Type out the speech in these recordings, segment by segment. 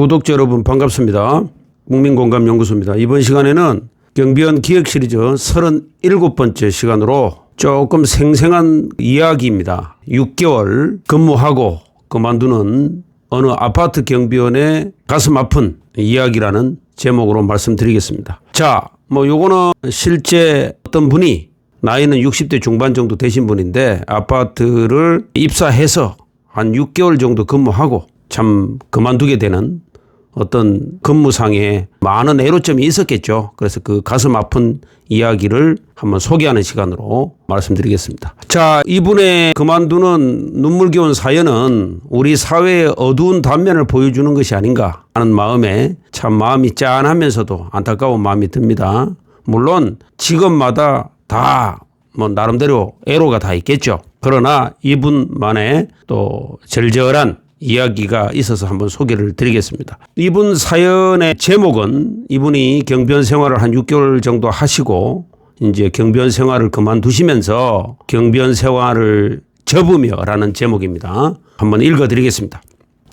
구독자 여러분 반갑습니다. 국민공감연구소입니다. 이번 시간에는 경비원 기획 시리즈 37번째 시간으로 조금 생생한 이야기입니다. 6개월 근무하고 그만두는 어느 아파트 경비원의 가슴 아픈 이야기라는 제목으로 말씀드리겠습니다. 자, 뭐 요거는 실제 어떤 분이 나이는 60대 중반 정도 되신 분인데 아파트를 입사해서 한 6개월 정도 근무하고 참 그만두게 되는 어떤 근무상에 많은 애로점이 있었겠죠. 그래서 그 가슴 아픈 이야기를 한번 소개하는 시간으로 말씀드리겠습니다. 자, 이분의 그만두는 눈물겨운 사연은 우리 사회의 어두운 단면을 보여주는 것이 아닌가 하는 마음에 참 마음이 짠하면서도 안타까운 마음이 듭니다. 물론 직업마다 다 뭐 나름대로 애로가 다 있겠죠. 그러나 이분만의 또 절절한 이야기가 있어서 한번 소개를 드리겠습니다. 이분 사연의 제목은 이분이 경비원 생활을 한 6개월 정도 하시고 이제 경비원 생활을 그만두시면서 경비원 생활을 접으며라는 제목입니다. 한번 읽어 드리겠습니다.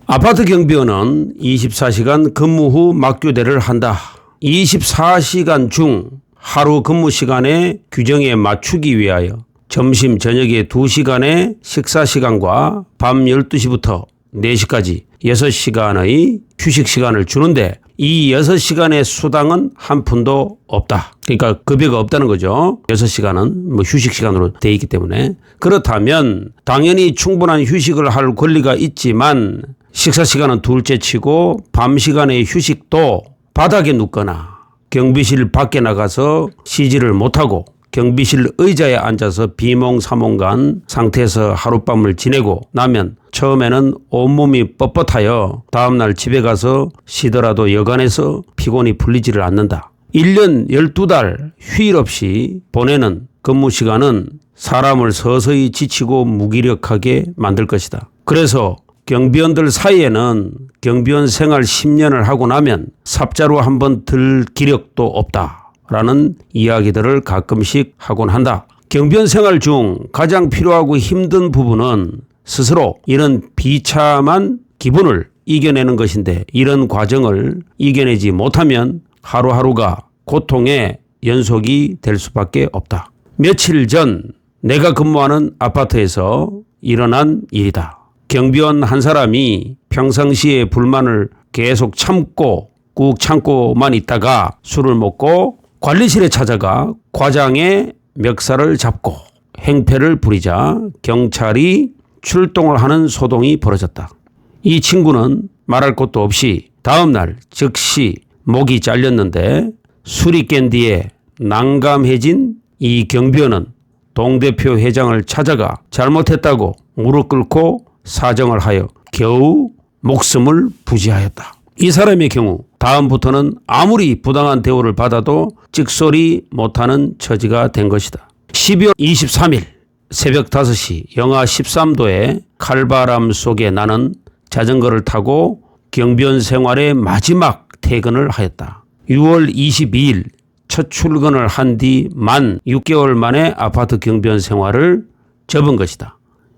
아파트 경비원은 24시간 근무 후 막교대를 한다. 24시간 중 하루 근무 시간의 규정에 맞추기 위하여 점심 저녁에 2시간의 식사 시간과 밤 12시부터 4시까지 6시간의 휴식 시간을 주는데 이 6시간의 수당은 한 푼도 없다. 그러니까 급여가 없다는 거죠. 6시간은 뭐 휴식 시간으로 돼 있기 때문에. 그렇다면 당연히 충분한 휴식을 할 권리가 있지만 식사 시간은 둘째 치고 밤 시간의 휴식도 바닥에 눕거나 경비실 밖에 나가서 쉬지를 못하고 경비실 의자에 앉아서 비몽사몽간 상태에서 하룻밤을 지내고 나면 처음에는 온몸이 뻣뻣하여 다음날 집에 가서 쉬더라도 여간에서 피곤이 풀리지를 않는다. 1년 12달 휴일 없이 보내는 근무 시간은 사람을 서서히 지치고 무기력하게 만들 것이다. 그래서 경비원들 사이에는 경비원 생활 10년을 하고 나면 삽자루 한번 들 기력도 없다. 라는 이야기들을 가끔씩 하곤 한다. 경비원 생활 중 가장 필요하고 힘든 부분은 스스로 이런 비참한 기분을 이겨내는 것인데 이런 과정을 이겨내지 못하면 하루하루가 고통의 연속이 될 수밖에 없다. 며칠 전 내가 근무하는 아파트에서 일어난 일이다. 경비원 한 사람이 평상시에 불만을 계속 참고 꾹 참고만 있다가 술을 먹고 관리실에 찾아가 과장의 멱살을 잡고 행패를 부리자 경찰이 출동을 하는 소동이 벌어졌다. 이 친구는 말할 것도 없이 다음날 즉시 목이 잘렸는데 술이 깬 뒤에 난감해진 이 경비원은 동대표 회장을 찾아가 잘못했다고 무릎 꿇고 사정을 하여 겨우 목숨을 부지하였다. 이 사람의 경우 다음부터는 아무리 부당한 대우를 받아도 찍소리 못하는 처지가 된 것이다. 12월 23일 새벽 5시 영하 13도의 칼바람 속에 나는 자전거를 타고 경비원 생활의 마지막 퇴근을 하였다. 6월 22일 첫 출근을 한 뒤 만 6개월 만에 아파트 경비원 생활을 접은 것이다.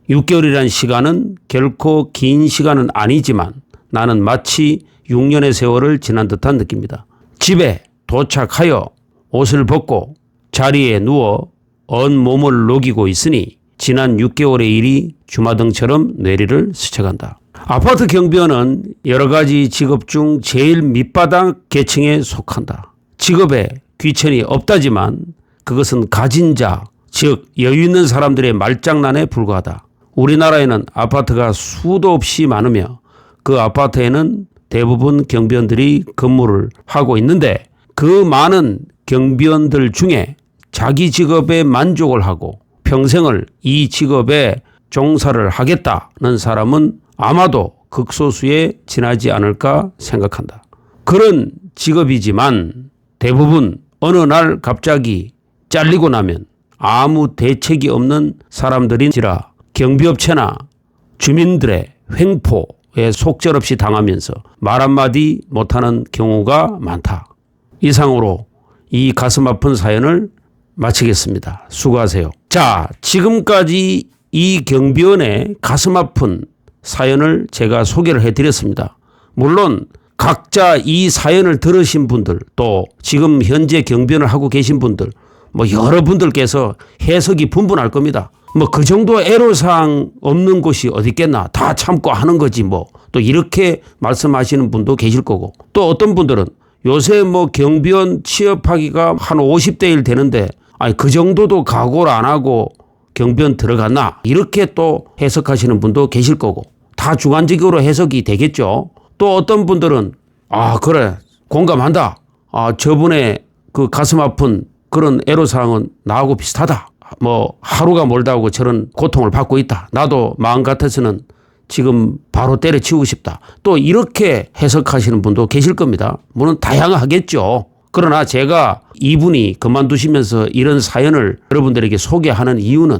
6개월이라는 시간은 결코 긴 시간은 아니지만 나는 마치 6년의 세월을 지난 듯한 느낌이다. 집에 도착하여 옷을 벗고 자리에 누워 언 몸을 녹이고 있으니 지난 6개월의 일이 주마등처럼 뇌리를 스쳐간다. 아파트 경비원은 여러 가지 직업 중 제일 밑바닥 계층에 속한다. 직업에 귀천이 없다지만 그것은 가진 자, 즉 여유 있는 사람들의 말장난에 불과하다. 우리나라에는 아파트가 수도 없이 많으며 그 아파트에는 대부분 경비원들이 근무를 하고 있는데 그 많은 경비원들 중에 자기 직업에 만족을 하고 평생을 이 직업에 종사를 하겠다는 사람은 아마도 극소수에 지나지 않을까 생각한다. 그런 직업이지만 대부분 어느 날 갑자기 잘리고 나면 아무 대책이 없는 사람들인지라 경비업체나 주민들의 횡포 에 속절없이 당하면서 말 한마디 못하는 경우가 많다. 이상으로 이 가슴 아픈 사연을 마치겠습니다. 수고하세요. 자, 지금까지 이 경비원의 가슴 아픈 사연을 제가 소개를 해드렸습니다. 물론 각자 이 사연을 들으신 분들 또 지금 현재 경변을 하고 계신 분들 뭐 여러분들께서 해석이 분분할 겁니다. 뭐 그 정도 애로사항 없는 곳이 어디 있겠나 다 참고 하는 거지 뭐 또 이렇게 말씀하시는 분도 계실 거고 또 어떤 분들은 요새 뭐 경비원 취업하기가 한 50대 1 되는데 아니 그 정도도 각오를 안 하고 경비원 들어갔나 이렇게 또 해석하시는 분도 계실 거고 다 주관적으로 해석이 되겠죠. 또 어떤 분들은 아 그래 공감한다. 아 저분의 그 가슴 아픈 그런 애로사항은 나하고 비슷하다. 뭐 하루가 멀다고 저런 고통을 받고 있다. 나도 마음 같아서는 지금 바로 때려치우고 싶다. 또 이렇게 해석하시는 분도 계실 겁니다. 물론 다양하겠죠. 그러나 제가 이분이 그만두시면서 이런 사연을 여러분들에게 소개하는 이유는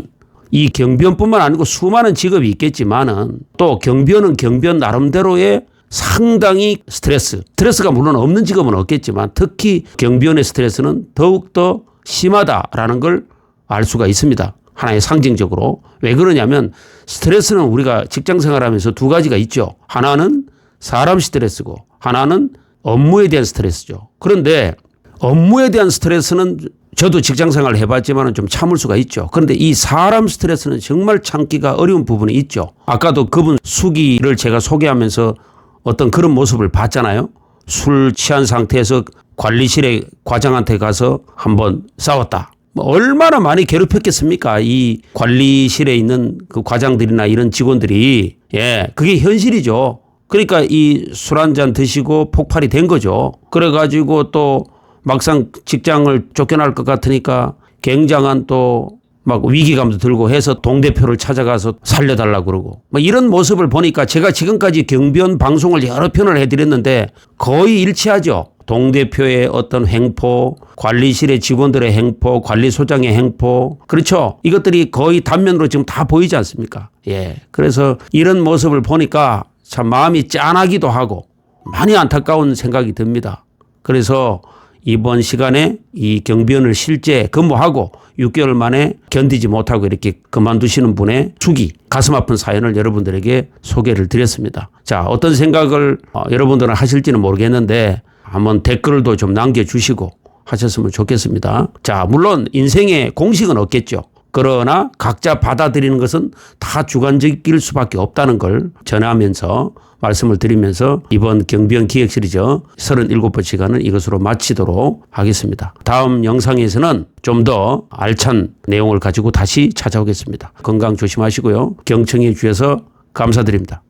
이 경비원뿐만 아니고 수많은 직업이 있겠지만은 또 경비원은 경비원 나름대로의 상당히 스트레스. 스트레스가 물론 없는 직업은 없겠지만 특히 경비원의 스트레스는 더욱더 심하다라는 걸 알 수가 있습니다. 하나의 상징적으로. 왜 그러냐면 스트레스는 우리가 직장 생활하면서 두 가지가 있죠. 하나는 사람 스트레스고 하나는 업무에 대한 스트레스죠. 그런데 업무에 대한 스트레스는 저도 직장 생활을 해봤지만 좀 참을 수가 있죠. 그런데 이 사람 스트레스는 정말 참기가 어려운 부분이 있죠. 아까도 그분 수기를 제가 소개하면서 어떤 그런 모습을 봤잖아요. 술 취한 상태에서 관리실에 과장한테 가서 한번 싸웠다. 뭐 얼마나 많이 괴롭혔겠습니까? 이 관리실에 있는 그 과장들이나 이런 직원들이. 예, 그게 현실이죠. 그러니까 이 술 한 잔 드시고 폭발이 된 거죠. 그래가지고 또 막상 직장을 쫓겨날 것 같으니까 굉장한 또 막 위기감도 들고 해서 동대표를 찾아가서 살려달라고 그러고 뭐 이런 모습을 보니까 제가 지금까지 경비원 방송을 여러 편을 해드렸는데 거의 일치하죠. 동대표의 어떤 행포, 관리실의 직원들의 행포, 관리소장의 행포. 그렇죠. 이것들이 거의 단면으로 지금 다 보이지 않습니까? 예. 그래서 이런 모습을 보니까 참 마음이 짠하기도 하고 많이 안타까운 생각이 듭니다. 그래서 이번 시간에 이 경비원을 실제 근무하고 6개월 만에 견디지 못하고 이렇게 그만두시는 분의 주기, 가슴 아픈 사연을 여러분들에게 소개를 드렸습니다. 자, 어떤 생각을 어, 여러분들은 하실지는 모르겠는데 한번 댓글도 좀 남겨주시고 하셨으면 좋겠습니다. 자, 물론 인생에 공식은 없겠죠. 그러나 각자 받아들이는 것은 다 주관적일 수밖에 없다는 걸 전하면서 말씀을 드리면서 이번 경비원 기획 시리즈 37번 시간은 이것으로 마치도록 하겠습니다. 다음 영상에서는 좀 더 알찬 내용을 가지고 다시 찾아오겠습니다. 건강 조심하시고요. 경청해 주셔서 감사드립니다.